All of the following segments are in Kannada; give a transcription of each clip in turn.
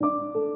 ಸಿಬ್ಬಂದಿ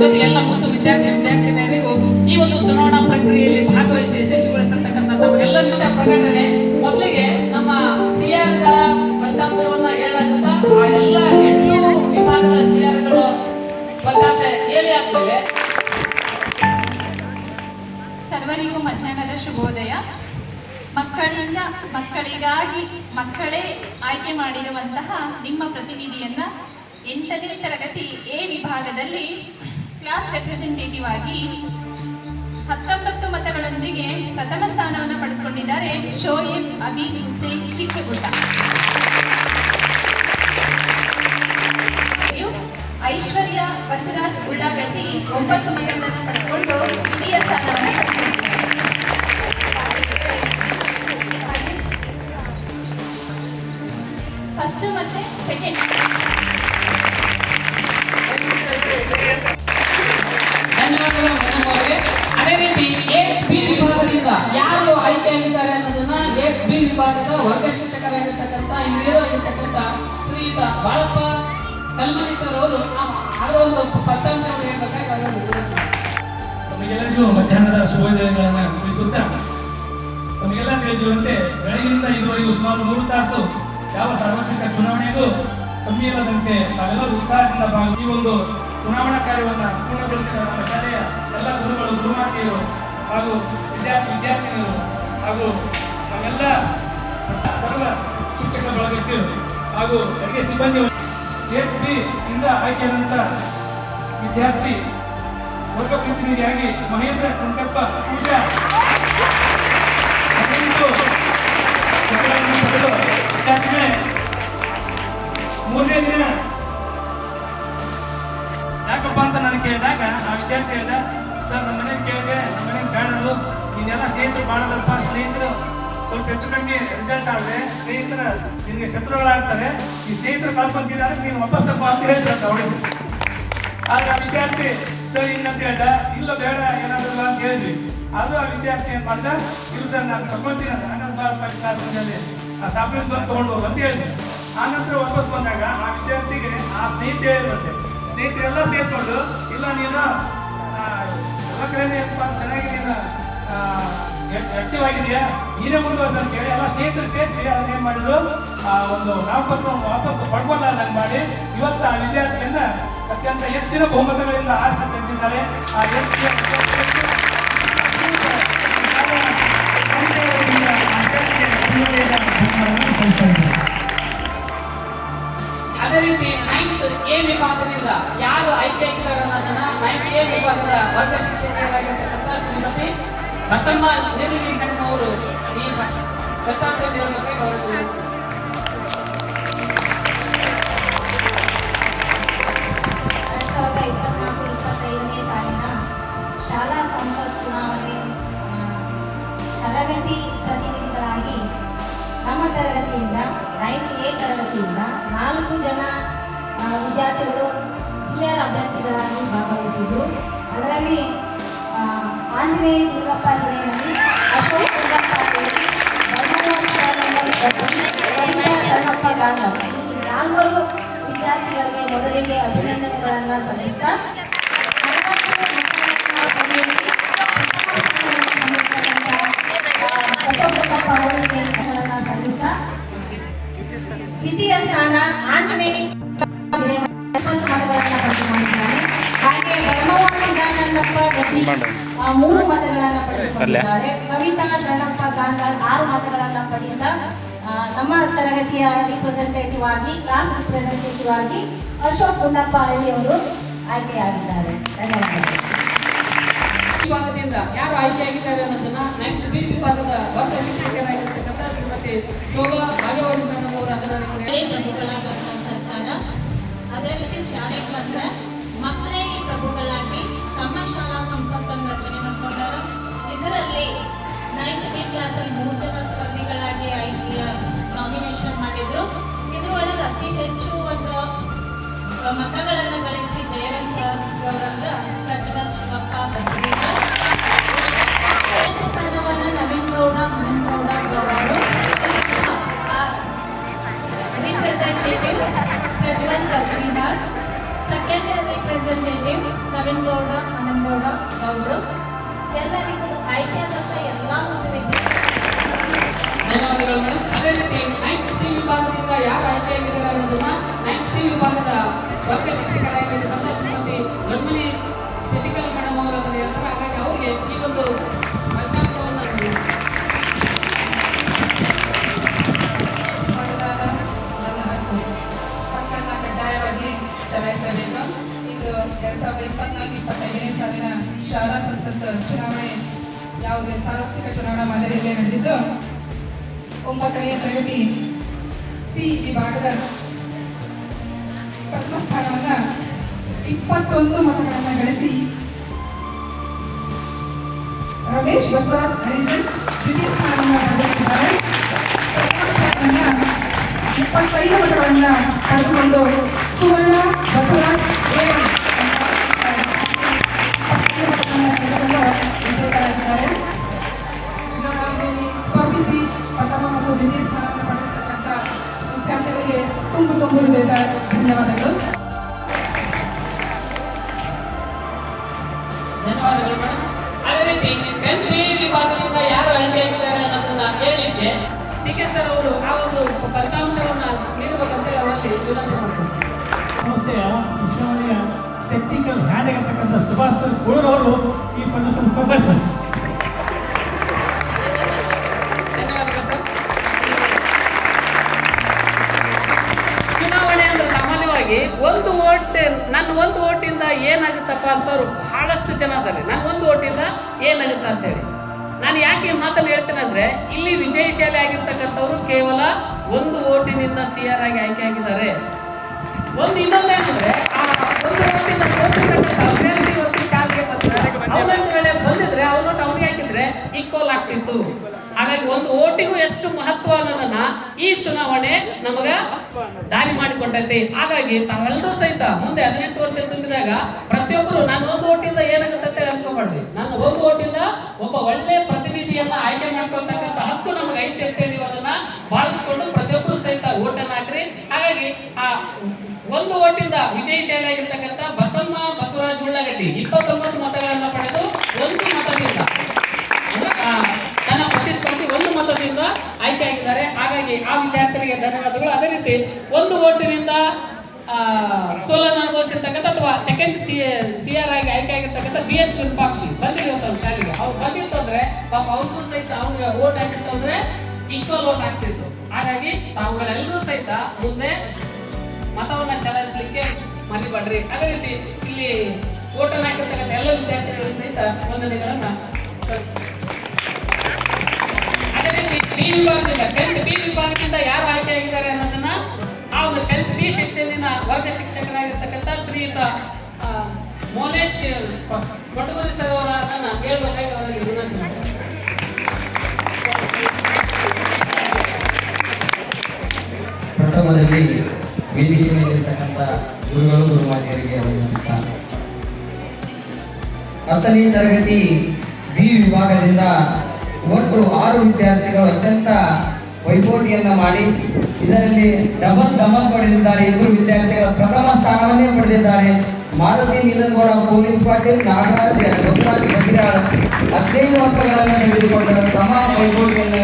ಜೊತೆಗೆ ಎಲ್ಲ ಮತ್ತು ವಿದ್ಯಾರ್ಥಿ ವಿದ್ಯಾರ್ಥಿನಿಯರಿಗೂ ಈ ಒಂದು ಚುನಾವಣಾ ಪ್ರಕ್ರಿಯೆಯಲ್ಲಿ ಭಾಗವಹಿಸಿ ಯಶಸ್ವಿಗೊಳಿಸತಕ್ಕಂಥ ಎಲ್ಲ ವಿಷಯ ಪ್ರಕಟಣೆ ಮೊದಲಿಗೆ ನಮ್ಮ ಸಿಆರ್ಗಳ ಫಲಿತಾಂಶವನ್ನ ಹೇಳಕ್ಕಂತ ಆ ಎಲ್ಲ ಎಂಟು ವಿಭಾಗದ ಸಿಆರ್ಗಳು ಫಲಿತಾಂಶ ಹೇಳಿ ಆಗ್ತದೆ ಸರ್ವರಿಗೂ ಮಧ್ಯಾಹ್ನದ ಶುಭೋದಯ. ಮಕ್ಕಳಿಂದ ಮಕ್ಕಳಿಗಾಗಿ ಮಕ್ಕಳೇ ಆಯ್ಕೆ ಮಾಡಿರುವಂತಹ ನಿಮ್ಮ ಪ್ರತಿನಿಧಿಯನ್ನ ಎಂಟನೇ ತರಗತಿ ಎ ವಿಭಾಗದಲ್ಲಿ ಕ್ಲಾಸ್ ರೆಪ್ರೆಸೆಂಟೇಟಿವ್ ಆಗಿ ಹತ್ತೊಂಬತ್ತು ಮತಗಳೊಂದಿಗೆ ಪ್ರಥಮ ಸ್ಥಾನವನ್ನು ಪಡೆದುಕೊಂಡಿದ್ದಾರೆ ಶೋಯಿಬ್ ಅಬಿ ಹುಸೇನ್ ಚಿಕ್ಕಗುಡ್ಡ. ಐಶ್ವರ್ಯ ಬಸವರಾಜ್ ಉಳ್ಳಾಗಡ್ಡಿ ಒಂಬತ್ತು ಮತಗಳನ್ನು ಪಡೆದುಕೊಂಡು ದ್ವಿತೀಯ ಸ್ಥಾನವನ್ನು ಫಸ್ಟ್ ಮತ್ತೆ ಸೆಕೆಂಡ್ ಬಿ ವಿಭಾಗದ ವರ್ಗ ಶಿಕ್ಷಕರಾಗಿರ್ತಕ್ಕಂಥ ಇಲ್ಲಿರೋ ಇರ್ತಕ್ಕಂಥ ಶ್ರೀಯುತ ಬಾಳಪ್ಪ ಕಲ್ಮನಿ ಸರ್ ಅವರು ಅದರ ಒಂದು ಫಲಿತಾಂಶವನ್ನು ಹೇಳ್ಬೇಕಾಗಿ ಮಧ್ಯಾಹ್ನದ ಶುಭೋದಯಗಳನ್ನು ತಿಳಿಸುತ್ತಾ ತಮಗೆಲ್ಲ ತಿಳಿದಿರುವಂತೆ ಬೆಳಗಿನಿಂದ ಇದುವರೆಗೂ ಸುಮಾರು ಮೂರು ತಾಸು ಯಾವ ಸಾರ್ವತ್ರಿಕ ಚುನಾವಣೆಗೂ ಕಮ್ಮಿ ಇಲ್ಲದಂತೆ ತಾವೆಲ್ಲರೂ ಉತ್ಸಾಹದಿಂದ ಭಾಗ ಈ ಒಂದು ಚುನಾವಣಾ ಕಾರ್ಯವನ್ನು ಪೂರ್ಣಗೊಳಿಸಿದ ನಮ್ಮ ಶಾಲೆಯ ಎಲ್ಲ ಗುರುಗಳು, ಗುರುಮಾತೆಯರು ಹಾಗೂ ವಿದ್ಯಾರ್ಥಿ ವಿದ್ಯಾರ್ಥಿನಿಯರು ಹಾಗೂ ನಮ್ಮೆಲ್ಲ ಸರ್ವ ಶಿಕ್ಷಕ ಬಳಗಕ್ಕೆ ಹಾಗೂ ಅಡುಗೆ ಸಿಬ್ಬಂದಿ ಎಸ್ ಬಿ ಇಂದ ಆಯ್ಕೆಯಾದಂಥ ವಿದ್ಯಾರ್ಥಿ ವರ್ಗ ಪ್ರತಿನಿಧಿಯಾಗಿ ಮಹೇಂದ್ರ ಕುಂಟಪ್ಪ ಪೂಜಾ ಮೂರನೇ ದಿನ ಯಾಕಪ್ಪ ಅಂತ ನಾನು ಕೇಳಿದಾಗ, ಆ ವಿದ್ಯಾರ್ಥಿ ಹೇಳಿದ, ಸರ್ ನಮ್ಮ ಮನೇಲಿ ಕೇಳಿದೆ ನಮ್ಮ ಮನೇಲಿ ಬೇಡಲು ಇನ್ನೆಲ್ಲ ಸ್ನೇಹಿತರು ಬಾಳದಪ್ಪ ಸ್ನೇಹಿತರು. ಸ್ವಲ್ಪ ಹೆಚ್ಚು ಕಮ್ಮಿ ರಿಸಲ್ಟ್ ಆದ್ರೆ ಸ್ನೇಹಿತರ ನಿಮಗೆ ಶತ್ರುಗಳಾಗ್ತಾರೆ, ಈ ಸ್ನೇಹಿತರು ಕಳ್ಕೊಂತಿದ್ದಾರೆ, ನೀನು ವಾಪಸ್ ತಪ್ಪು ಅಂತ ಹೇಳ್ತಾರೆ ಆಗ ಆ ವಿದ್ಯಾರ್ಥಿ ಸರಿ ಅಂತ ಹೇಳ್ದ, ಇಲ್ಲ ಬೇಡ, ಏನಾದ್ರು ಅಂತ ಹೇಳಿದ್ವಿ. ಆದ್ರೂ ಆ ವಿದ್ಯಾರ್ಥಿ ಏನ್ ಮಾಡ್ದ, ಇಲ್ಲ ಸರ್, ನಾನು ತಗೊಂತೀನಿ ಅಂತ ಬಾಳಪ್ಪ ಕ್ಲಾಸ್ನಲ್ಲಿ ಆ ಸಾಪ್ಲಿಂಗ್ ಬಂದು ತಗೊಂಡು ಹೋಗು ಅಂತ ಹೇಳಿದ್ವಿ. ಆ ನಂತರ ವಾಪಸ್ ಬಂದಾಗ ಆ ವಿದ್ಯಾರ್ಥಿಗೆ ಆ ಸ್ನೇಹಿತ ಹೇಳಿದಂತೆ, ಸ್ನೇಹಿತರೆಲ್ಲ ಸೇರ್ಕೊಂಡು, ಇಲ್ಲ ನೀನು ಎಲ್ಲ ಕಡೆ ಚೆನ್ನಾಗಿ ನೀನು ಆಕ್ಟಿವ್ ಆಗಿದೆಯಾ ನೀನೇ ಮುಂದುವರೆಸ ಅಂತ ಹೇಳಿ ಎಲ್ಲ ಸ್ನೇಹಿತರು ಸೇರಿಸಿ ಅದನ್ನ ಏನ್ ಮಾಡಿದ್ರು? ಆ, ಒಂದು ನಾಮಪತ್ರವನ್ನು ವಾಪಸ್ ಪಡ್ಕೊಳ್ಳ ಮಾಡಿ ಇವತ್ತು ಆ ವಿದ್ಯಾರ್ಥಿಯನ್ನ ಅತ್ಯಂತ ಹೆಚ್ಚಿನ ಬಹುಮತಗಳಿಂದ ಆರಿಸಿ ತಂದಿದ್ದಾರೆ. ಆ ಅದೇ ರೀತಿ ನೈನ್ತ್ ಎ ವಿಭಾಗದಿಂದ ಯಾರು ಆಯ್ಕೆ ಆಗಿದ್ದಾರೆ ಅನ್ನೋದನ್ನ ನೈನ್ತ್ ಎ ವಿಭಾಗದ ವರ್ಗ ಶಿಕ್ಷಕಿಯರಾಗಿರ್ತಕ್ಕಂಥ ಶ್ರೀಮತಿ ನಿರ್ಲಿ ಅವರು ಈ ಅವರು. ಎರಡ್ ಸಾವಿರದ ಇಪ್ಪತ್ನಾಲ್ಕು, ಇಪ್ಪತ್ತೈದನೇ ಸಾಲಿನ ಶಾಲಾ ಸಂಸತ್ ಚುನಾವಣೆ ತರಗತಿ ನಮ್ಮ ತರಗತಿಯಿಂದ ನೈನ್ತ್ ಎ ತರಗತಿಯಿಂದ ನಾಲ್ಕು ಜನ ವಿದ್ಯಾರ್ಥಿಗಳು ಸಿಆರ್ ಅಭ್ಯರ್ಥಿಗಳಾಗಿ ಭಾಗವಹಿಸಿದ್ರು. ಅದರಲ್ಲಿ ಆಂಜನೇಯ ದುರ್ಗಪ್ಪ ಹಿರೇಮನಿ ಅಶೋಕ್ ದುರ್ಗಪ್ಪ ಶರಣಪ್ಪ ನಾಲ್ವರು ವಿದ್ಯಾರ್ಥಿಗಳಿಗೆ ಮೊದಲಿಗೆ ಅಭಿನಂದನೆಗಳನ್ನು ಸಲ್ಲಿಸ್ತಾ ತರಗತಿಯ ರಿಪ್ರೆಸೆಂಟೇಟಿವ್ ಆಗಿ ಕ್ಲಾಸ್ ರಿಪ್ರೆಸೆಂಟೇಟಿವ್ ಆಗಿ ಅಶೋಕ್ ಗುಂಡಪ್ಪ ಹಳ್ಳಿ ಅವರು ಆಯ್ಕೆಯಾಗಿದ್ದಾರೆ ವಿಭಾಗದಿಂದ ಯಾರು ಆಯ್ಕೆಯಾಗಿದ್ದಾರೆ ಅನ್ನೋದನ್ನ ನೆಕ್ಸ್ಟ್ ಬಿ ವಿಭಾಗದ ವರ್ಗ ಶಿಕ್ಷಕರಾಗಿರ್ತಕ್ಕಂಥ ಶ್ರೀಮತಿ ಶೋಭಾ ಭಾಗವಹಿಸಿ ಮೇಡಮ್ ಅವರು ಸರ್ಕಾರ. ಅದೇ ರೀತಿ ಶಾಲೆ ಬಂದ್ರೆ ಮಕ್ಕಳೇ ಈ ಪ್ರಭುಗಳಾಗಿ ಹಕ್ಕನ್ನು ಕಡ್ಡಾಯವಾಗಿ ಚಲಾಯಿಸಬೇಕು ಇದು ಎರಡ್ ಸಾವಿರದ ಇಪ್ಪತ್ನಾಲ್ಕು ಇಪ್ಪತ್ತೈದನೇ ಸಾಲಿನ ಶಾಲಾ ಸಂಸತ್ ಚುನಾವಣೆ ಯಾವುದೇ ಸಾರ್ವತ್ರಿಕ ಚುನಾವಣಾ ಮಾದರಿಯಲ್ಲೇ ನಡೆದಿದ್ದು ಒಂಬತ್ತನೆಯ ತರಗತಿ ಸಿ ವಿಭಾಗದ ಪ್ರಥಮ ಸ್ಥಾನವನ್ನು ಇಪ್ಪತ್ತೊಂದು ಮತಗಳನ್ನು ಬಸವರಾಜ್ ಹರಿಜನ್ ದ್ವಿತೀಯ ಸ್ಥಾನವನ್ನು ಪಡೆದಿದ್ದಾರೆ ಇಪ್ಪತ್ತೈದು ಮತಗಳನ್ನ ಪಡೆದುಕೊಂಡು ಸುವರ್ಣ ಬಸವರಾಜ್ ಅಂತೇಳಿ. ನಾನು ಯಾಕೆ ಈ ಮಾತಲ್ಲಿ ಹೇಳ್ತೇನೆ ಇಲ್ಲಿ ವಿಜಯಶಾಲಿ ಆಗಿರ್ತಕ್ಕಂಥವ್ರು ಕೇವಲ ಒಂದು ಓಟಿನಿಂದ ಸಿ ಆರ್ ಆಗಿ ಆಯ್ಕೆ ಆಗಿದ್ದಾರೆ. ಒಂದು ಇನ್ನೊಂದೇನಂದ್ರೆ ಆ ಒಂದು ಓಟಿನ ಅಭ್ಯರ್ಥಿ ಇವತ್ತು ಶಾಲೆಗೆ ಬಂದಿದ್ರೆ ಅವನೊಟ್ಟು ಅವ್ನಿಗೆ ಹಾಕಿದ್ರೆ ಈಕ್ವಲ್ ಆಗ್ತಿತ್ತು. ಹಾಗಾಗಿ ಒಂದು ಓಟಿಗೂ ಎಷ್ಟು ಮಹತ್ವ ಅನ್ನೋದನ್ನ ಈ ಚುನಾವಣೆ ನಮಗ ದಾರಿ ಮಾಡಿಕೊಟ್ಟೈತಿ. ಹಾಗಾಗಿ ತಾವೆಲ್ಲರೂ ಸಹಿತ ಮುಂದೆ ಹದಿನೆಂಟು ವರ್ಷ ತುಂಬಿದಾಗ ಪ್ರತಿಯೊಬ್ಬರು, ನಾನು ಒಂದು ಓಟಿಂದ ಏನಾಗುತ್ತೆ ಅನ್ಕೋಬಾರ್ದು ನನ್ನ ಒಂದು ಓಟಿಂದ ಒಬ್ಬ ಒಳ್ಳೆ ಪ್ರತಿನಿಧಿಯನ್ನ ಆಯ್ಕೆ ಮಾಡ್ಕೊಳ್ತಕ್ಕಂಥ ಹಕ್ಕು ನಮ್ಗೆ ಐತೆ ಅಂತ ಹೇಳಿ ಅದನ್ನ ಭಾವಿಸ್ಕೊಂಡು ಪ್ರತಿಯೊಬ್ಬರು ಸಹಿತ ಓಟನ್ನ ಹಾಕ್ರಿ. ಹಾಗಾಗಿ ಆ ಒಂದು ಓಟಿಂದ ವಿಜಯಶಾಲಿ ಆಗಿರ್ತಕ್ಕಂಥ ಬಸಮ್ಮ ಬಸವರಾಜ್ ಉಳ್ಳಾಗಡ್ಡಿ ಇಪ್ಪತ್ತೊಂಬತ್ತು ಮತಗಳನ್ನ ಪಡೆದು ಒಂದು ಮತದಿಂದ ಅಂದ್ರೆ, ಆ, ತನ್ನ ಪ್ರತಿಸ್ಪರ್ಧಿ ಒಂದು ಮತದಿಂದ ಆಯ್ಕೆ ಆಗಿದ್ದಾರೆ ಹಾಗಾಗಿ ಆ ವಿದ್ಯಾರ್ಥಿಗಳಿಗೆ ಧನ್ಯವಾದಗಳು ಒಂದು ಓಟಿನಿಂದ ಆ, ಸೋಲನ್ನು ಅನುಭವಿಸಿರ್ತಕ್ಕಂಥ ಅಥವಾ ಸೆಕೆಂಡ್ ಸಿ ಸಿ ಆರ್ ಆಗಿ ಆಯ್ಕೆ ಆಗಿರ್ತಕ್ಕಂಥ ಬಿ ಎಚ್ ವಿರೂಪಾಕ್ಷಿ ಬಂದಿರೋ ನಮ್ಮ ಶಾಲೆಗೆ. ಅವ್ರು ಬಂದಿತ್ತು ಅಂದ್ರೆ ಪಾಪ ಅವ್ರಿಗೂ ಸಹಿತ ಅವ್ರಿಗೆ ಓಟ್ ಹಾಕಿತ್ತು ಅಂದ್ರೆ ಈಕ್ವಲ್ ಓಟ್ ಆಗ್ತಿತ್ತು. ಹಾಗಾಗಿ ತಾವುಗಳೆಲ್ಲರೂ ಸಹಿತ ಮುಂದೆ ಮತವನ್ನ ಚಲಾಯಿಸಲಿಕ್ಕೆ ಮನೆ ಬಡ್ರಿ ಅದೇ ರೀತಿ ಇಲ್ಲಿ ಓಟನ್ನು ಹಾಕಿರ್ತಕ್ಕಂಥ ಎಲ್ಲ ವಿದ್ಯಾರ್ಥಿಗಳು ಸಹಿತ ವಂದನೆಗಳನ್ನ. ಅದೇ ರೀತಿ ಬಿ ವಿಭಾಗದಿಂದ ಟೆಂತ್ ಬಿ ವಿಭಾಗದಿಂದ ಯಾರು ಆಯ್ಕೆ ಆಗಿದ್ದಾರೆ ಅನ್ನೋದನ್ನ ಒಂದು ಕಲ್ಪಿ ಬಿ ಶಿಕ್ಷಣದಿಂದ ವರ್ಗ ಶಿಕ್ಷಕರಾಗಿರ್ತಕ್ಕಂಥ ಶ್ರೀಯುತ ಮೋನೇಶ್ ಕೊಟ್ಟಗುರಿ ಸರ್ ಅವರನ್ನ ಹೇಳ್ಬೇಕಾಗಿ ಅವರಿಗೆ ವಿನಂತಿ. ಪ್ರಥಮದಲ್ಲಿ ವೇದಿಕೆ ಮೇಲಿರ್ತಕ್ಕಂಥ ಗುರುಗಳು ಗುರುಮಾತೆಯರಿಗೆ ವಂದಿಸುತ್ತಾರೆ ಹತ್ತನೇ ತರಗತಿ ಬಿ ವಿಭಾಗದಿಂದ ಒಟ್ಟು ಆರು ವಿದ್ಯಾರ್ಥಿಗಳು ಅತ್ಯಂತ ಪೈಪೋಟಿಯನ್ನ ಮಾಡಿ ಇದರಲ್ಲಿ ಡಬಲ್ ಡಬಲ್ ಪಡೆದಿದ್ದಾರೆ. ಇಬ್ಬರು ವಿದ್ಯಾರ್ಥಿಗಳು ಪ್ರಥಮ ಸ್ಥಾನವನ್ನೇ ಪಡೆದಿದ್ದಾರೆ. ಮಾರುತಿ ನೀಲನ್ಗೌಡ ಪೊಲೀಸ್ ಪಾಟೀಲ್, ನಾಗರಾಜ್ ಬಸವರಾಜ್ ಬಸಿರಾಳ್ ಹದಿನೈದು ಅಂಕಗಳನ್ನು ತೆಗೆದುಕೊಂಡ ಸಮ ಪೈಪೋಟಿಯನ್ನು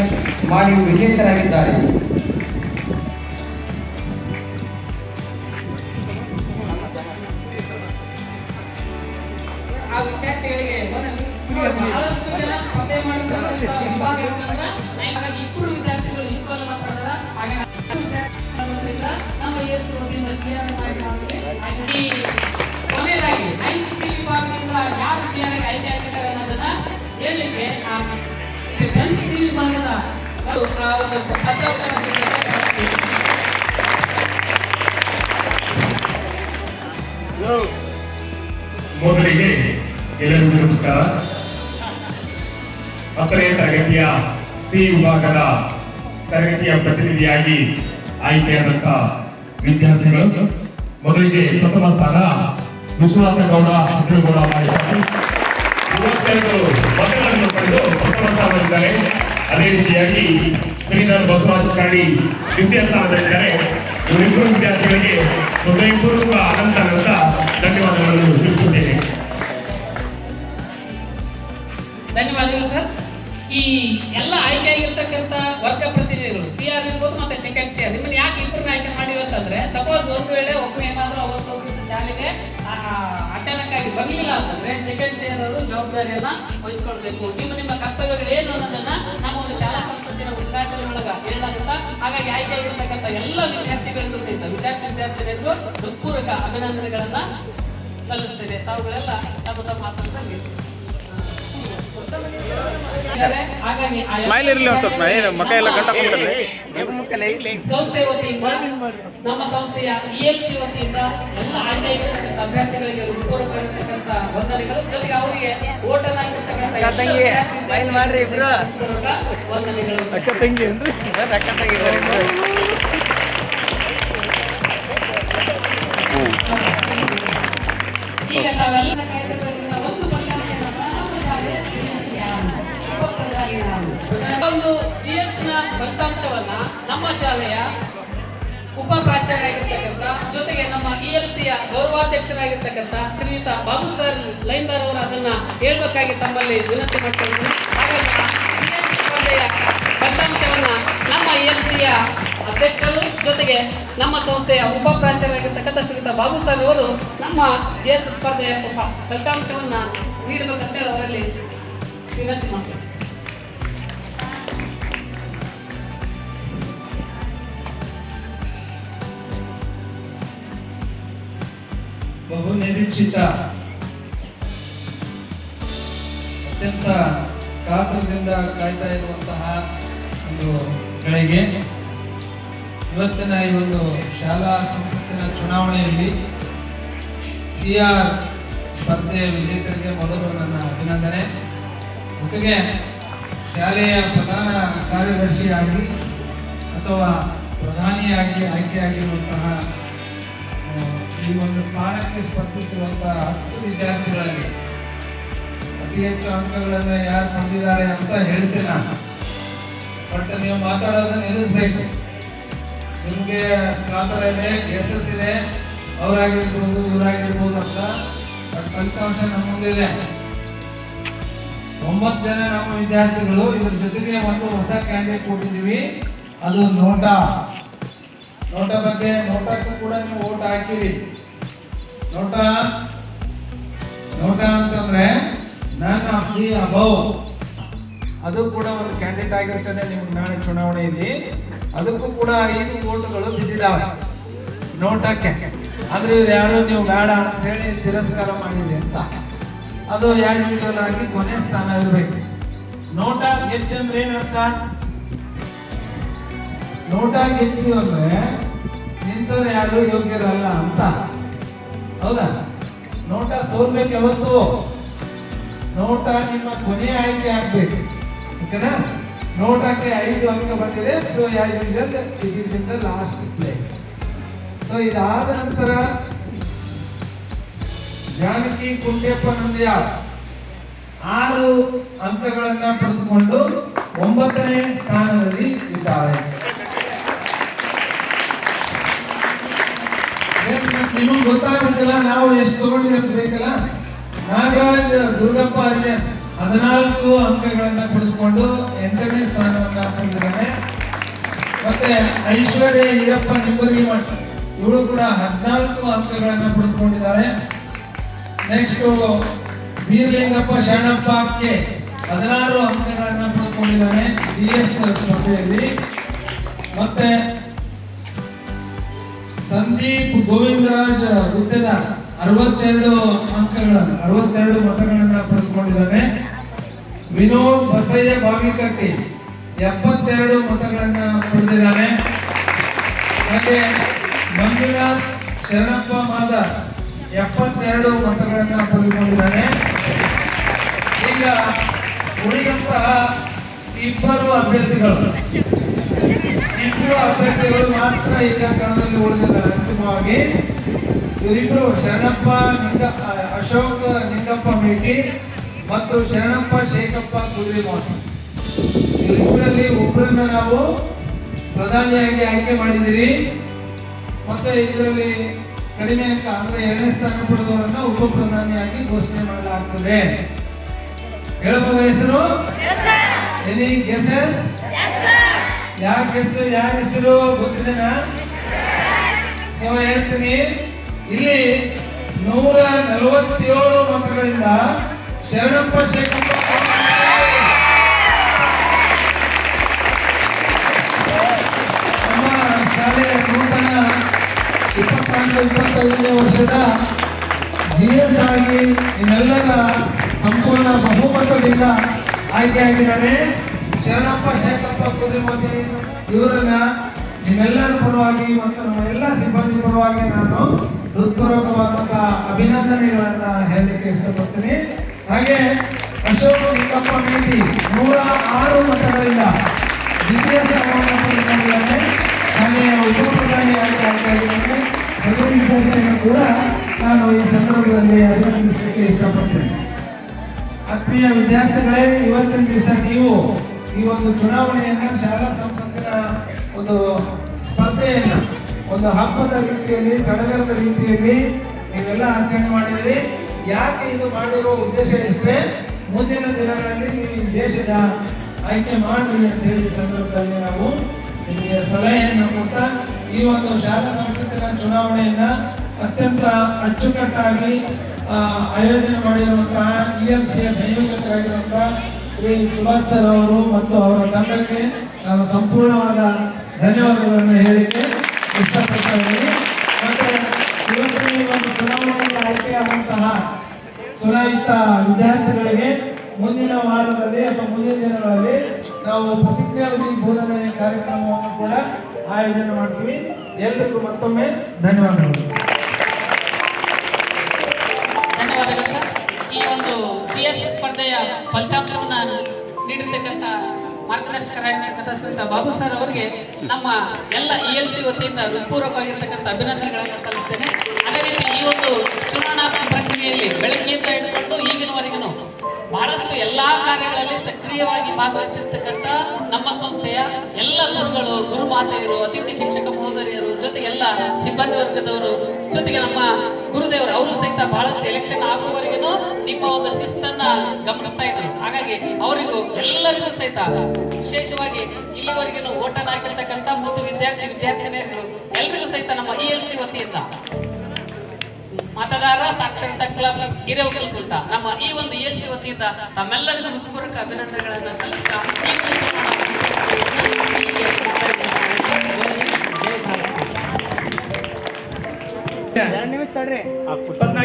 ಮಾಡಿ ವಿಜೇತರಾಗಿದ್ದಾರೆ. ಬಹಳಷ್ಟು ಜನ ಕೊನೆಯದಾಗಿ ಸಿ ವಿಭಾಗದಿಂದ ಯಾರು ವಿಭಾಗದ ಮೊದಲಿಗೆ ಎಲ್ಲರಿಗೂ ನಮಸ್ಕಾರ. ಹತ್ತನೇ ತರಗತಿಯ ಸಿ ವಿಭಾಗದ ತರಗತಿಯ ಪ್ರತಿನಿಧಿಯಾಗಿ ಆಯ್ಕೆಯಾದಂತ ವಿದ್ಯಾರ್ಥಿಗಳು, ಮೊದಲಿಗೆ ಪ್ರಥಮ ಸ್ಥಾನ ವಿಶ್ವನಾಥ ಗೌಡ ಸಿದ್ದಗೌಡ ಮತಗಳನ್ನು ಪಡೆದು ಪ್ರಥಮ ಸ್ಥಾನದಲ್ಲಿದ್ದಾರೆ. ಅದೇ ರೀತಿಯಾಗಿ ಶ್ರೀಧರ್ ಬಸವರಾಜ ಕಾಡಿ ದ್ವಿತೀಯ ಸ್ಥಾನದಲ್ಲಿದ್ದಾರೆ. ಇವರಿಬ್ಬರು ವಿದ್ಯಾರ್ಥಿಗಳಿಗೆ ಹೃದಯಪೂರ್ವಕ ಅನಂತ ಅನಂತ ಧನ್ಯವಾದಗಳನ್ನು ತಿಳಿಸುತ್ತೇನೆ. ಧನ್ಯವಾದಗಳು ಸರ್. ಈ ಎಲ್ಲ ಆಯ್ಕೆ ಆಗಿರ್ತಕ್ಕಂಥ ವರ್ಗ ಪ್ರತಿ ಇರ್ಬೋದು ಮತ್ತೆ ಸೆಕೆಂಡ್ ಸಿ ಆರ್ ನಿಮ್ಮನ್ನ ಯಾಕೆ ಇಬ್ಬರನ್ನ ಆಯ್ಕೆ ಮಾಡಿ ಅಂತಂದ್ರೆ ಸಪೋಸ್ ಒಂದು ವೇಳೆ ಒಬ್ಬರು ಏನಾದರೂ ಅವತ್ತು ದಿವಸ ಶಾಲೆಗೆ ಅಚಾನಕ್ ಆಗಿ ಬರಲಿಲ್ಲ ಅಂತಂದ್ರೆ ಸೆಕೆಂಡ್ ಅನ್ನೋದು ಜವಾಬ್ದಾರಿಯನ್ನು ವಹಿಸ್ಕೊಳ್ಬೇಕು. ನಿಮ್ಮ ನಿಮ್ಮ ಕರ್ತವ್ಯಗಳು ಏನು ಅನ್ನೋದನ್ನ ನಮ್ಮ ಒಂದು ಶಾಲಾ ಸಂಸ್ಥೆಯ ಉದ್ಘಾಟನೆ ಒಳಗ ಹೇಳಲಾಗುತ್ತಾ? ಹಾಗಾಗಿ ಆಯ್ಕೆ ಆಗಿರ್ತಕ್ಕಂಥ ಎಲ್ಲ ವಿದ್ಯಾರ್ಥಿಗಳಿಗೂ ಸಹಿತ ವಿದ್ಯಾರ್ಥಿ ವಿದ್ಯಾರ್ಥಿಗಳಿಗೂ ಹೃತ್ಪೂರ್ವಕ ಅಭಿನಂದನೆಗಳನ್ನ ಸಲ್ಲಿಸುತ್ತೇವೆ ತಾವುಗಳೆಲ್ಲ ತಮ್ಮ ತಮ್ಮ ಆಸನದಲ್ಲಿ ಸ್ಮೈಲ್ ಇರಲಿ ಒಂದು ಸ್ವಲ್ಪ ಏನು ಮಕ ಎಲ್ಲ ಗಂಟ ಸಂಸ್ಥೆ ವತಿಯಿಂದ ನಮ್ಮ ಸಂಸ್ಥೆಯ ಇ ಎಲ್ ಸಿ ವತಿಯಿಂದ ಎಲ್ಲ ಆಯ್ಕೆ ಅಭ್ಯರ್ಥಿಗಳಿಗೆ ಹೃತ್ಪೂರ್ವಕವಾಗಿರ್ತಕ್ಕಂಥ ವಂದನೆಗಳು ಜೊತೆಗೆ ಅವರಿಗೆ ಓಟಲ್ ಆಗಿರ್ತಕ್ಕಂಥ ತಂಗಿ, ಸ್ಮೈಲ್ ಮಾಡ್ರಿ ಇಬ್ರು. ವಂದನೆಗಳು ಈಗ ತಾವೆಲ್ಲ ಒಂದು ಜಿ ಎಸ್ನ ಫಲಿತಾಂಶವನ್ನ ನಮ್ಮ ಶಾಲೆಯ ಉಪ ಪ್ರಾಚಾರ್ಯರಾಗಿರ್ತಕ್ಕಂಥ ಜೊತೆಗೆ ನಮ್ಮ ಇ ಎಲ್ ಸಿಯ ಗೌರವಾಧ್ಯಕ್ಷರಾಗಿರ್ತಕ್ಕಂಥ ಶ್ರೀಯುತ ಬಾಬು ಸರ್ ಲೈನ್ದಾರ್ ಅವರು ಅದನ್ನ ಹೇಳ್ಬೇಕಾಗಿ ತಮ್ಮಲ್ಲಿ ವಿನಂತಿ ಮಾಡ್ಕೊಂಡು ಫಲಿತಾಂಶವನ್ನ ನಮ್ಮ ಇ ಎಲ್ ಸಿಯ ಅಧ್ಯಕ್ಷರು ಜೊತೆಗೆ ನಮ್ಮ ಸಂಸ್ಥೆಯ ಉಪ ಪ್ರಾಚಾರ್ಯರಾಗಿರ್ತಕ್ಕಂಥ ಶ್ರೀಯುತ ಬಾಬು ಸರ್ ಅವರು ನಮ್ಮ ಜಿ ಎಸ್ ಸ್ಪರ್ಧೆಯ ಫಲಿತಾಂಶವನ್ನ ನೀಡಬೇಕಂತ ಹೇಳಿ ಅವರಲ್ಲಿ ವಿನಂತಿ ಮಾಡ್ತೀನಿ. ಬಹು ನಿರೀಕ್ಷಿತ, ಅತ್ಯಂತ ಕಾತರದಿಂದ ಕಾಯ್ತಾ ಇರುವಂತಹ ಒಂದು ಗಳಿಗೆ ಇವತ್ತಿನ ಈ ಒಂದು ಶಾಲಾ ಸಂಸತ್ತಿನ ಚುನಾವಣೆಯಲ್ಲಿ ಸಿ ಆರ್ ಸ್ಪರ್ಧೆಯ ವಿಜೇತರಿಗೆ ಮೊದಲು ನನ್ನ ಅಭಿನಂದನೆ. ಜೊತೆಗೆ ಶಾಲೆಯ ಪ್ರಧಾನ ಕಾರ್ಯದರ್ಶಿಯಾಗಿ ಅಥವಾ ಪ್ರಧಾನಿಯಾಗಿ ಆಯ್ಕೆಯಾಗಿರುವಂತಹ ಈ ಒಂದು ಸ್ಥಾನಕ್ಕೆ ಸ್ಪರ್ಧಿಸಿರುವಂತಹ ಹತ್ತು ವಿದ್ಯಾರ್ಥಿಗಳಲ್ಲಿ ಅತಿ ಹೆಚ್ಚು ಅಂಕಗಳನ್ನು ಯಾರು ಪಡೆದಿದ್ದಾರೆ ಅಂತ ಹೇಳ್ತೀನಿ ಬಟ್ ನೀವು ಮಾತಾಡೋದನ್ನ ನಿಲ್ಲಿಸ್ಬೇಕು. ನಿಮಗೆ ಕಾತರ ಇದೆ ಎಸ್ ಎಸ್ ಇದೆ ಅವರಾಗಿರ್ಬೋದು, ಇವರಾಗಿರ್ಬೋದು ಅಂತ ಬಟ್ ಫಲಿತಾಂಶ ನಮ್ಮ ಮುಂದಿದೆ ಒಂಬತ್ತು ಜನ ನಮ್ಮ ವಿದ್ಯಾರ್ಥಿಗಳು ಇದ್ರ ಜೊತೆಗೆ ಒಂದು ಹೊಸ ಕ್ಯಾಂಡಿಡೇಟ್ ಕೊಟ್ಟಿದ್ದೀವಿ. ಅದು ನೋಟಾ. ನೋಟ ಬಗ್ಗೆ ನೋಟಕ್ಕೂ ಕೂಡ ನೀವು ಓಟ್ ಹಾಕಿರಿ. ನೋಟ ನೋಟ ಅಂತಂದ್ರೆ ನನ್ನ ಫ್ರೀ ಅಭವ್ ಅದು ಕೂಡ ಒಂದು ಕ್ಯಾಂಡಿಡೇಟ್ ಆಗಿರ್ತದೆ, ನಿಮ್ಗೆ ನಾಳೆ ಚುನಾವಣೆಯಲ್ಲಿ ಅದಕ್ಕೂ ಕೂಡ ಐದು ಓಟುಗಳು ಬಿದ್ದಿದ್ದಾವೆ ನೋಟಕ್ಕೆ. ಅಂದ್ರೆ ಇವ್ರು ಯಾರು, ನೀವು ಬೇಡ ಅಂತ ಹೇಳಿ ತಿರಸ್ಕಾರ ಮಾಡಿದೆ ಅಂತ. ಅದು ಯಾರು ಆಗಿ ಕೊನೆ ಸ್ಥಾನ ಇರಬೇಕು. ನೋಟ ಗೆದ್ದಂದ್ರೆ ಏನಂತ ನೋಟ ಗೆದ್ದು ಅಂದ್ರೆ ನಿಂತವ್ರು ಯಾರು ಯೋಗ್ಯರಲ್ಲ ಅಂತ. ಹೌದಾ? ನೋಟ ಸೋಲ್ಬೇಕು ಯಾವತ್ತು. ನೋಟ ನಿಮ್ಮ ಕೊನೆ ಆಯ್ಕೆ ಆಗ್ಬೇಕು. ಓಕೆನಾ? ನೋಟಕ್ಕೆ ಐದು ಅಂಕ ಬಂದಿದೆ. So it is in the last place so ಇದಾದ ನಂತರ ಜಾನಕಿ ಕುಂಟೆಪ್ಪ ನಂದಿಯ ಆರು ಅಂಕಗಳನ್ನ ಪಡೆದುಕೊಂಡು ಒಂಬತ್ತನೇ ಸ್ಥಾನದಲ್ಲಿ ಇದ್ದಾರೆ ನಿಮಗೆ ಗೊತ್ತಾಗುತ್ತಿಲ್ಲ ನಾವು ಎಷ್ಟು ತಗೊಂಡಿರೋದು ಬೇಕಲ್ಲ? ನಾಗರಾಜ್ ದುರ್ಗಪ್ಪ ಅರ್ಜನ್ ಹದಿನಾಲ್ಕು ಅಂಕಗಳನ್ನ ಪಡೆದುಕೊಂಡು ಎಂಟನೇ ಸ್ಥಾನವನ್ನ ಪಡೆದಿದ್ದಾನೆ ಮತ್ತೆ ಐಶ್ವರ್ಯ ಈರಪ್ಪ ನಿಂಬರ್ಗಿ ಮಠ ಇವಳು ಕೂಡ ಹದಿನಾಲ್ಕು ಅಂಕಗಳನ್ನ ಪಡೆದುಕೊಂಡಿದ್ದಾರೆ ನೆಕ್ಸ್ಟ್ ವೀರಲಿಂಗಪ್ಪ ಶರಣಪ್ಪ ಕೆ ಹದಿನಾರು ಅಂಕಗಳನ್ನ ಪಡೆದುಕೊಂಡಿದ್ದಾನೆ ಜಿ ಎಸ್ ಸ್ಪರ್ಧೆಯಲ್ಲಿ ಮತ್ತೆ ಸಂದೀಪ್ ಗೋವಿಂದರಾಜ್ ಹುದ್ದೆದ ಅರವತ್ತೆರಡು ಅಂಕಗಳನ್ನು, ಅರವತ್ತೆರಡು ಮತಗಳನ್ನ ಪಡೆದುಕೊಂಡಿದ್ದಾನೆ. ವಿನೋದ್ ಬಸಯ್ಯ ಬಾವಿಕಟ್ಟಿ ಎಪ್ಪತ್ತೆರಡು ಮತಗಳನ್ನ ಪಡೆದಿದ್ದಾನೆ. ಹಾಗೆ ಮಂಜುನಾಥ್ ಶರಣಪ್ಪ ಮಾದ ಎಪ್ಪತ್ತೆರಡು ಮತಗಳನ್ನ ಪಡೆದುಕೊಂಡಿದ್ದಾನೆ. ಈಗ ಉಳಿದಂತಹ ಇಬ್ಬರು ಅಭ್ಯರ್ಥಿಗಳು. ಇಬ್ಬರು ಅಭ್ಯರ್ಥಿಗಳು ಮಾತ್ರ ಈಗ ಕಣದಲ್ಲಿ ಉಳಿದಿದ್ದಾರೆ. ಅಂತಿಮವಾಗಿ ಇವರಿಬ್ಬರು ಶರಣಪ್ಪ ನಿಂಗ ಅಶೋಕ ನಿಂಗಪ್ಪ ಮೇಟಿ ಮತ್ತು ಶರಣಪ್ಪ ಶೇಖಪ್ಪ ಕುದುರೆಮೋಹನ್ ಇವರಿಬ್ಬರಲ್ಲಿ ಒಬ್ಬರನ್ನ ನಾವು ಪ್ರಧಾನಿಯಾಗಿ ಆಯ್ಕೆ ಮಾಡಿದ್ದೀರಿ. ಮತ್ತೆ ಇದರಲ್ಲಿ ಕಡಿಮೆ ಅಂಕ ಅಂದ್ರೆ ಎರಡನೇ ಸ್ಥಾನ ಪಡೆದವರನ್ನ ಉಪ ಪ್ರಧಾನಿಯಾಗಿ ಘೋಷಣೆ ಮಾಡಲಾಗ್ತದೆ. ಹೇಳಬಹುದ ಹೆಸರು? ಎನಿ ಗೆಸಸ್ ಯಾರ ಹೆಸರು ಯಾರ ಹೆಸರು ಗೊತ್ತಿದೆನಾ? ಸೊ, ಹೇಳ್ತೀನಿ. ಇಲ್ಲಿ ನೂರ ನಲವತ್ತೇಳು ಮತಗಳಿಂದ ಶರಣಪ್ಪ ಶೇಖಪ್ಪ ನಮ್ಮ ಶಾಲೆಯ ನೂತನ ಇಪ್ಪತ್ನಾಲ್ಕು, ಇಪ್ಪತ್ತೈದನೇ ವರ್ಷದ ಜಿ ಎಸ್ ಆಗಿ ನಿನ್ನೆಲ್ಲರ ಸಂಪೂರ್ಣ ಬಹುಮತದಿಂದ ಆಯ್ಕೆಯಾಗಿದ್ದಾರೆ ಶರಣಪ್ಪ ಶೇಖಪ್ಪ ಕುದುರೆಮತಿ, ಇವರನ್ನ ನಿಮ್ಮೆಲ್ಲರ ಪರವಾಗಿ ಮತ್ತು ನಮ್ಮ ಎಲ್ಲ ಸಿಬ್ಬಂದಿ ಪರವಾಗಿ ನಾನು ಹೃತ್ಪೂರ್ವಕವಾದಂತಹ ಅಭಿನಂದನೆಗಳನ್ನ ಹೇಳಲಿಕ್ಕೆ ಇಷ್ಟಪಡ್ತೀನಿ. ಹಾಗೆ ಅಶೋಕ ನಿಂಗಪ್ಪ ಮೇಟಿ ನೂರ ಆರು ಮತಗಳಿಂದ ದ್ವಿತೀಯ ಸ್ಥಾನವನ್ನು ಉಪಪ್ರಧಾನಿಯಾಗಿ ಆಗ್ತಾ ವಿದ್ಯಾರ್ಥಿಯನ್ನು ಕೂಡ ನಾನು ಈ ಸಂದರ್ಭದಲ್ಲಿ ಅಭಿನಂದಿಸಲಿಕ್ಕೆ ಇಷ್ಟಪಡ್ತೇನೆ. ಆತ್ಮೀಯ ವಿದ್ಯಾರ್ಥಿಗಳೇ, ಇವತ್ತಿನ ದಿವಸ ನೀವು ಈ ಒಂದು ಚುನಾವಣೆಯನ್ನು ಶಾಲಾ ಸಂಸತ್ತಿನ ಒಂದು ಸ್ಪರ್ಧೆಯನ್ನ, ಒಂದು ಹಬ್ಬದ ರೀತಿಯಲ್ಲಿ, ಸಡಗರದ ರೀತಿಯಲ್ಲಿ ನೀವೆಲ್ಲ ಆಚರಣೆ ಮಾಡಿದಿರಿ ಯಾಕೆ ಇದು ಮಾಡಿರೋ ಉದ್ದೇಶ ಇಷ್ಟೇ ಮುಂದಿನ ದಿನಗಳಲ್ಲಿ ನೀವು ದೇಶದ ಆಯ್ಕೆ ಮಾಡಿ ಅಂತ ಹೇಳಿ ಸಂದರ್ಭದಲ್ಲಿ ನಾವು ನಿಮಗೆ ಸಲಹೆಯನ್ನು ಕೊಡ್ತಾ, ಈ ಒಂದು ಶಾಲಾ ಸಂಸತ್ತಿನ ಚುನಾವಣೆಯನ್ನ ಅತ್ಯಂತ ಅಚ್ಚುಕಟ್ಟಾಗಿ ಆಯೋಜನೆ ಮಾಡಿರುವಂತಹ ಇ ಎಲ್ ಸಿಯ ಸಂಯೋಜಕರಾಗಿರುವಂತಹ ಶ್ರೀ ಸುಭಾಷ್ ಸರ್ ಅವರು ಮತ್ತು ಅವರ ತಂಡಕ್ಕೆ ನಾನು ಸಂಪೂರ್ಣವಾದ ಧನ್ಯವಾದಗಳನ್ನು ಹೇಳಿಕೆ ಇಷ್ಟಪಡ್ತಾ ಇದ್ದೀನಿ ಮತ್ತೆ ಇವತ್ತಿನ ಒಂದು ಚುನಾವಣೆಯಲ್ಲಿ ಆಯ್ಕೆಯಾದಂತಹ ಚುನಾಯಿತ ವಿದ್ಯಾರ್ಥಿಗಳಿಗೆ ಮುಂದಿನ ವಾರದಲ್ಲಿ ಅಥವಾ ಮುಂದಿನ ದಿನಗಳಲ್ಲಿ ನಾವು ಪ್ರತಿಜ್ಞಾವಿಧಿ ಬೋಧನೆ ಕಾರ್ಯಕ್ರಮವನ್ನು ಕೂಡ ಆಯೋಜನೆ ಮಾಡ್ತೀವಿ. ಎಲ್ಲರಿಗೂ ಮತ್ತೊಮ್ಮೆ ಧನ್ಯವಾದಗಳು. ಫಲಿತಾಂಶವನ್ನ ನೀಡಿರ್ತಕ್ಕಂಥ ಮಾರ್ಗದರ್ಶಕರಾಗಿರ್ತಕ್ಕಂಥ ಶ್ರೀಯುತ ಬಾಬು ಸರ್ ಅವರಿಗೆ ನಮ್ಮ ಎಲ್ಲ ಇ ಎಲ್ ಸಿ ವತಿಯಿಂದ ಹೃತ್ಪೂರ್ವಕವಾಗಿರ್ತಕ್ಕಂಥ ಅಭಿನಂದನೆಗಳನ್ನು ಸಲ್ಲಿಸ್ತೇನೆ. ಅದೇ ರೀತಿ ಈ ಒಂದು ಚುನಾವಣಾ ಪ್ರಕ್ರಿಯೆಯಲ್ಲಿ ಬೆಳಗ್ಗೆಯಿಂದ ಹಿಡಿದುಕೊಂಡು ಈಗಿನವರೆಗೂ ಬಹಳಷ್ಟು ಎಲ್ಲಾ ಕಾರ್ಯಗಳಲ್ಲಿ ಸಕ್ರಿಯವಾಗಿ ಭಾಗವಹಿಸಿರ್ತಕ್ಕಂಥ ನಮ್ಮ ಸಂಸ್ಥೆಯ ಎಲ್ಲ ಗುರುಗಳು ಗುರು ಮಾತೆಯರು ಅತಿಥಿ ಶಿಕ್ಷಕ ಮಹೋದರಿಯರು ಜೊತೆಗೆ ಎಲ್ಲ ಸಿಬ್ಬಂದಿ ವರ್ಗದವರು ಜೊತೆಗೆ ನಮ್ಮ ಸಹಿತ ಬಹಳಷ್ಟು ಎಲೆಕ್ಷನ್ ಆಗುವವರೆಗೂ ನಿಮ್ಮ ಒಂದು ಶಿಸ್ತನ್ನ ಗಮನಿಸ್ತಾ ಇದ್ರು. ಹಾಗಾಗಿ ಅವರಿಗೂ ಎಲ್ಲರಿಗೂ ಸಹಿತ ವಿಶೇಷವಾಗಿ ಇಲ್ಲಿವರೆಗೂ ಓಟನ್ ಹಾಕಿರ್ತಕ್ಕಂಥ ಮತ್ತು ವಿದ್ಯಾರ್ಥಿ ವಿದ್ಯಾರ್ಥಿನಿಯರಿಗೂ ಎಲ್ರಿಗೂ ಸಹಿತ ನಮ್ಮ ಇ ಎಲ್ ಸಿ ವತಿಯಿಂದ ಮತದಾರ, ಸಾಕ್ಷರತಾ ಕ್ಲಬ್ ಕುಂಟ ನಮ್ಮ ಈ ಒಂದು ಏಳ್ಸಿ ವತಿಯಿಂದ ತಮ್ಮೆಲ್ಲರಿಗೂ ಹೃತ್ಪೂರ್ವಕ ಅಭಿನಂದನೆಗಳನ್ನು ಸಲ್ಲಿಸ್ತಾ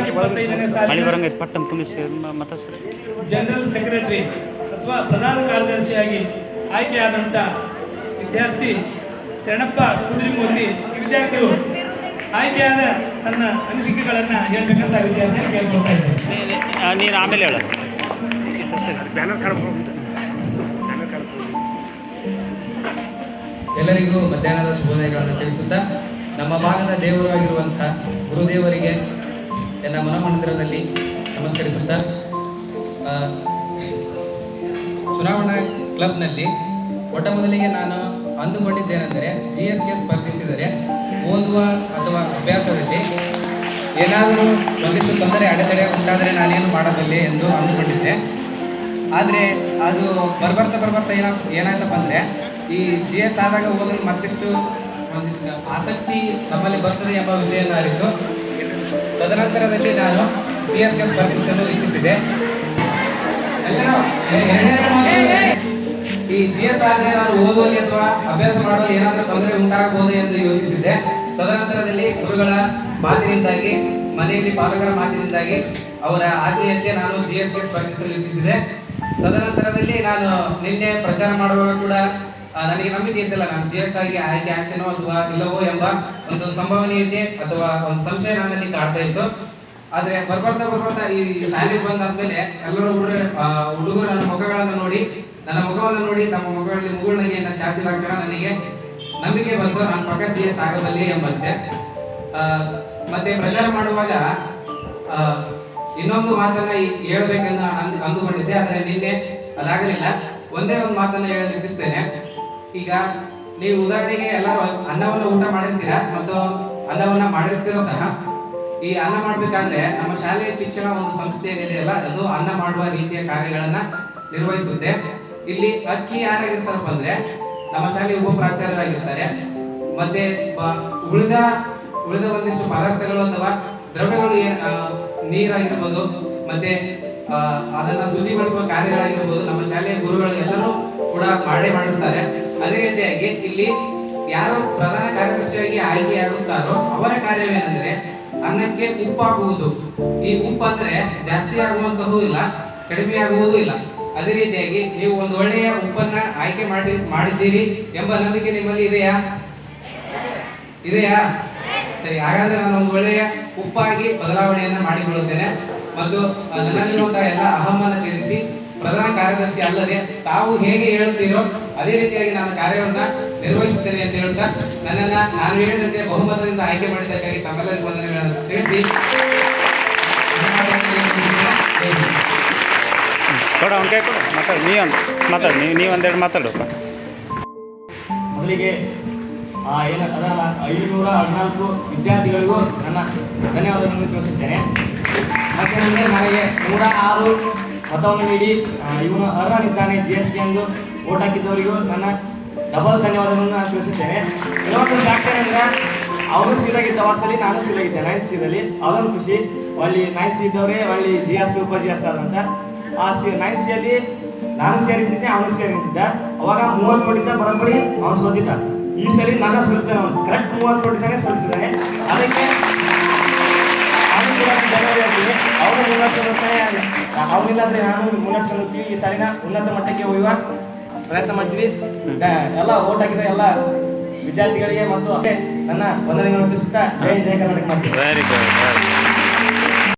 ಇಪ್ಪತ್ತೈದನೇ ಸಾಲಿನ ಪಟ್ಟಂ ಕುಂದಿಸಿ ಮತ ಸರ್ ಜನರಲ್ ಸೆಕ್ರೆಟರಿ ಅಥವಾ ಪ್ರಧಾನ ಕಾರ್ಯದರ್ಶಿಯಾಗಿ ಆಯ್ಕೆಯಾದಂಥ ವಿದ್ಯಾರ್ಥಿ ಶರಣಪ್ಪ ಕುದುರಿಮೂರ್ತಿ ಈ ವಿದ್ಯಾರ್ಥಿಯು ಆಯ್ಕೆಯಾದ ತನ್ನ ಅನಿಸಿಕೆಗಳನ್ನು ಹೇಳ್ಬೇಕಂತ ವಿದ್ಯಾರ್ಥಿ ಕೇಳ್ಕೊಳ್ತಾ ಇದ್ದಾರೆ ನೀನು ಆಮೇಲೆ ಹೇಳು. ಎಲ್ಲರಿಗೂ ಮಧ್ಯಾಹ್ನದ ಶುಭೋದಯಗಳನ್ನು ತಿಳಿಸುತ್ತಾ ನಮ್ಮ ಭಾಗದ ದೇವರಾಗಿರುವಂಥ ಗುರುದೇವರಿಗೆ ಎಲ್ಲ ಮನಮಂದಿರದಲ್ಲಿ ನಮಸ್ಕರಿಸುತ್ತ ಚುನಾವಣಾ ಕ್ಲಬ್ನಲ್ಲಿ ಮೊಟ್ಟ ಮೊದಲಿಗೆ ನಾನು ಅಂದುಕೊಂಡಿದ್ದೇನೆಂದರೆ ಜಿ ಎಸ್ಗೆ ಸ್ಪರ್ಧಿಸಿದರೆ ಓದುವ ಅಥವಾ ಅಭ್ಯಾಸದಲ್ಲಿ ಏನಾದರೂ ಒಂದಿಷ್ಟು ತೊಂದರೆ ಅಡೆತಡೆ ಉಂಟಾದರೆ ನಾನೇನು ಮಾಡಬಲ್ಲೆ ಎಂದು ಅಂದುಕೊಂಡಿದ್ದೆ. ಆದರೆ ಅದು ಬರ್ಬರ್ತಾ ಬರ್ಬರ್ತಾ ಏನ ಏನಾಯ್ತಪ್ಪ ಅಂದರೆ ಈ ಜಿ ಎಸ್ ಆದಾಗ ಓದಲು ಮತ್ತಿಷ್ಟು ಒಂದಿಷ್ಟು ಆಸಕ್ತಿ ನಮ್ಮಲ್ಲಿ ಬರ್ತದೆ ಎಂಬ ವಿಷಯವನ್ನು ಅರಿತು ತದನಂತರದಲ್ಲಿ ನಾನು ಜಿ ಎಸ್ಗೆ ಸ್ಪರ್ಧಿಸಲು ಇಚ್ಛಿಸಿದೆ ಎಲ್ಲರೂ ಎ- ಎರಡನೇ ಈ ಜಿ ಎಸ್ ಆದರೆ ನಾನು ಓದುವಲ್ಲಿ ಅಥವಾ ಅಭ್ಯಾಸ ಮಾಡಲು ಏನಾದರೂ ತೊಂದರೆ ಉಂಟಾಗಬಹುದು ಎಂದು ಯೋಚಿಸಿದ್ದೆ ತದನಂತರದಲ್ಲಿ ಗುರುಗಳ ಮಾತಿನಿಂದಾಗಿ, ಮನೆಯಲ್ಲಿ ಪಾಲಕರ ಮಾತಿನಿಂದಾಗಿ ಅವರ ಆಜ್ಞೆಯಂತೆ ನಾನು ಜಿ ಎಸ್ ಎಸ್ ಸ್ಪರ್ಧಿಸಲು ಇಚ್ಛಿಸಿದೆ ತದನಂತರದಲ್ಲಿ ನಾನು ನಿನ್ನೆ ಪ್ರಚಾರ ಮಾಡುವಾಗ ಕೂಡ ನನಗೆ ನಂಬಿಕೆ ಇದೆಲ್ಲ ನಾನು ಜಿ ಎಸ್ ಆಗಿ ಆಯ್ಕೆ ಆಗ್ತೇನೋ ಅಥವಾ ಇಲ್ಲವೋ ಎಂಬ ಒಂದು ಸಂಭವನೀಯತೆ ಅಥವಾ ಒಂದು ಸಂಶಯ ನನ್ನಲ್ಲಿ ಕಾಡ್ತಾ ಇತ್ತು. ಆದ್ರೆ ಬರ್ಬರ್ತಾ ಬರ್ಬರ್ತಾ ಈ ಶಾಲೆಗೆ ಬಂದಾದ್ಮೇಲೆ ಎಲ್ಲರೂ ಹುಡುಗರು ಹುಡುಗರು ನನ್ನ ಮುಖಗಳನ್ನು ನೋಡಿ, ನನ್ನ ಮುಖವನ್ನು ನೋಡಿ ತಮ್ಮ ಮುಖಗಳಲ್ಲಿ ಮುಗುಳ್ನಗೆಯನ್ನು ಚಾಚಿದ ತಕ್ಷಣ ನನಗೆ ನಂಬಿಕೆ ಬಂತು. ನಾನು ಪಕ್ಕ ಜಿ ಎಸ್ ಆಗಬಲ್ಲೆ ಎಂಬಂತೆ. ಮತ್ತೆ ಪ್ರಚಾರ ಮಾಡುವಾಗ ಇನ್ನೊಂದು ಮಾತನ್ನ ಹೇಳ್ಬೇಕಂತ ಅಂದುಕೊಂಡಿದ್ದೆ. ಆದರೆ ನಿನ್ನೆ ಅದಾಗಲಿಲ್ಲ. ಒಂದೇ ಒಂದು ಮಾತನ್ನ ಹೇಳಲು ಇಚ್ಛಿಸ್ತೇನೆ. ಈಗ ನೀವು ಉದಾಹರಣೆಗೆ ಎಲ್ಲರೂ ಅನ್ನವನ್ನು ಊಟ ಮಾಡಿರ್ತೀರಾ ಮತ್ತು ಅನ್ನವನ್ನ ಮಾಡಿರ್ತೀರೋ ಸಹ, ಈ ಅನ್ನ ಮಾಡ್ಬೇಕಾದ್ರೆ ನಮ್ಮ ಶಾಲೆಯ ಶಿಕ್ಷಣ ಒಂದು ಸಂಸ್ಥೆ ಏನಿದೆಯಲ್ಲ ಅದು ಅನ್ನ ಮಾಡುವ ರೀತಿಯ ಕಾರ್ಯಗಳನ್ನ ನಿರ್ವಹಿಸುತ್ತೆ. ಇಲ್ಲಿ ಅಕ್ಕಿ ಯಾರಾಗಿರ್ತಾರಪ್ಪ ಅಂದ್ರೆ, ನಮ್ಮ ಶಾಲೆಯ ಉಪ ಪ್ರಾಚಾರ್ಯರಾಗಿರ್ತಾರೆ. ಮತ್ತೆ ಉಳಿದ ಉಳಿದ ಒಂದಿಷ್ಟು ಪದಾರ್ಥಗಳು ಅಥವಾ ದ್ರವ್ಯಗಳು ಏನ್ ನೀರಾಗಿರ್ಬೋದು, ಮತ್ತೆ ಅದನ್ನ ಶುಚಿಗೊಳಿಸುವ ಕಾರ್ಯಗಳಾಗಿರ್ಬೋದು, ನಮ್ಮ ಶಾಲೆಯ ಗುರುಗಳು ಎಲ್ಲರೂ ಕೂಡ ಮಾಡೇ ಮಾಡಿರ್ತಾರೆ. ಅದೇ ರೀತಿಯಾಗಿ ಇಲ್ಲಿ ಯಾರು ಪ್ರಧಾನ ಕಾರ್ಯದರ್ಶಿಯಾಗಿ ಆಯ್ಕೆಯಾಗುತ್ತಾರೋ ಅವರ ಕಾರ್ಯವೇನೆಂದ್ರೆ ಅನ್ನಕ್ಕೆ ಉಪ್ಪಾಗುವುದು. ಈ ಉಪ್ಪು ಅಂದ್ರೆ ಜಾಸ್ತಿ ಆಗುವಂತಹೂ ಇಲ್ಲ, ಕಡಿಮೆ ಆಗುವುದೂ ಇಲ್ಲ. ಅದೇ ರೀತಿಯಾಗಿ ನೀವು ಒಂದು ಒಳ್ಳೆಯ ಉಪ್ಪನ್ನ ಆಯ್ಕೆ ಮಾಡಿ, ಮಾಡಿದ್ದೀರಿ ಎಂಬ ನಂಬಿಕೆ ನಿಮ್ಮಲ್ಲಿ ಇದೆಯಾ? ಇದೆಯಾ? ಸರಿ, ಹಾಗಾದ್ರೆ ನಾನು ಒಂದು ಒಳ್ಳೆಯ ಉಪ್ಪಾಗಿ ಬದಲಾವಣೆಯನ್ನ ಮಾಡಿಕೊಳ್ಳುತ್ತೇನೆ. ಮತ್ತು ನನ್ನ ನನ್ನಲ್ಲಿರುವಂತಹ ಎಲ್ಲ ಅಹಮನ್ನ ತ್ಯಜಿಸಿ ಪ್ರಧಾನ ಕಾರ್ಯದರ್ಶಿ ಅಲ್ಲದೆ ತಾವು ಹೇಗೆ ಹೇಳುತ್ತೀರೋ ಅದೇ ರೀತಿಯಾಗಿ ನಾನು ಕಾರ್ಯವನ್ನ ನಿರ್ವಹಿಸುತ್ತೇನೆ ಅಂತ ಹೇಳ್ತಾ ನನ್ನನ್ನ ನಾನು ಹೇಳಿದಂತೆ ಬಹುಮತದಿಂದ ಆಯ್ಕೆ ಮಾಡಿದ್ದಕ್ಕಾಗಿ ತಮ್ಮೆಲ್ಲರಿಗೂ ವಂದನೆಗಳನ್ನು ತಿಳಿಸಿ. ಕೊಡ ಅವ್ನ ಕೈ ಕೊಡು. ಮಾತಾಡು. ನೀ ಒಂದು ಮಾತಾಡು. ನೀವು ನೀವು ಒಂದೆರಡು ಮಾತಾಡು. ಮೊದಲಿಗೆ ಆ, ಏನು ಅದಲ್ಲ ಐನೂರ ಹದಿನಾಲ್ಕು ವಿದ್ಯಾರ್ಥಿಗಳಿಗೂ ನನ್ನ ಧನ್ಯವಾದಗಳನ್ನು ತಿಳಿಸುತ್ತೇನೆ. ಮತ್ತೆ ನನಗೆ ನೂರ ಆರು ಮತವನ್ನು ನೀಡಿ ಇವನು ಅರ್ಹನಿದ್ದಾನೆ ಜಿ ಎಸ್ ಟಿ ಎಂದು ಓಟ್ ಹಾಕಿದ್ದವರಿಗೂ ನನ್ನ ಡಬಲ್ ಧನ್ಯವಾದಗಳನ್ನು ನಾನು ತಿಳಿಸುತ್ತೇನೆ. ಇನ್ನೊಂದು ಡಾಕ್ಟರ್ ಅಂದ್ರೆ ಅವರು ಸೀದಾಗಿದ್ದ ವಾಸಲ್ಲಿ ನಾನು ಸೀದಾಗಿದ್ದೆ ನೈನ್ತ್ ಸಿದಲ್ಲಿ ಅದೊಂದು ಖುಷಿ ಅಲ್ಲಿ ನೈನ್ ಸಿ ಇದ್ದವರೇ ಅಲ್ಲಿ ಜಿ ಎಸ್ ಉಪ ಜಿ ಎಸ್ ಆದಂತ ಆ ಸಿ ನೈನ್ ಸಿಯಲ್ಲಿ ನಾನು ಸೇರಿದ್ದೆ ಅವನು ಸೇರಿದ್ದ ಅವಾಗ ಮೂವತ್ತು ಕೊಟ್ಟಿದ್ದ ಬರೋಬ್ಬರಿ ಅವನು ಸೋತಿದ್ದ. ಈ ಸಲ ನಾನು ಸೋಲಿಸಿದಾನೆ ಅವನು. ಕರೆಕ್ಟ್ ಮೂವತ್ತು ಕೊಟ್ಟಿದ್ದಾನೆ ಸಲ್ಲಿಸಿದ್ದಾನೆ. ಅದಕ್ಕೆ ಮುನ್ನಡೆಸ್ಕೊಂಡು ಹೋಗ್ತಾನೆ ಅವನಿಲ್ಲಾಂದ್ರೆ ನಾನು ಹೋಗ್ತೀವಿ. ಈ ಸಾಲಿನ ಉನ್ನತ ಮಟ್ಟಕ್ಕೆ ಒಯ್ಯುವ ಪ್ರಯತ್ನ ಮಾಡ್ತೀವಿ. ಎಲ್ಲ ಓಟ್ ಹಾಕಿದ ಎಲ್ಲ ವಿದ್ಯಾರ್ಥಿಗಳಿಗೆ ಮತ್ತು ನನ್ನ ವಂದನೆಗಳನ್ನು ತಿಳಿಸುತ್ತಾ ಜೈ ಜಯ ಕರ್ನಾಟಕ ಮಾಡ್ತೀವಿ.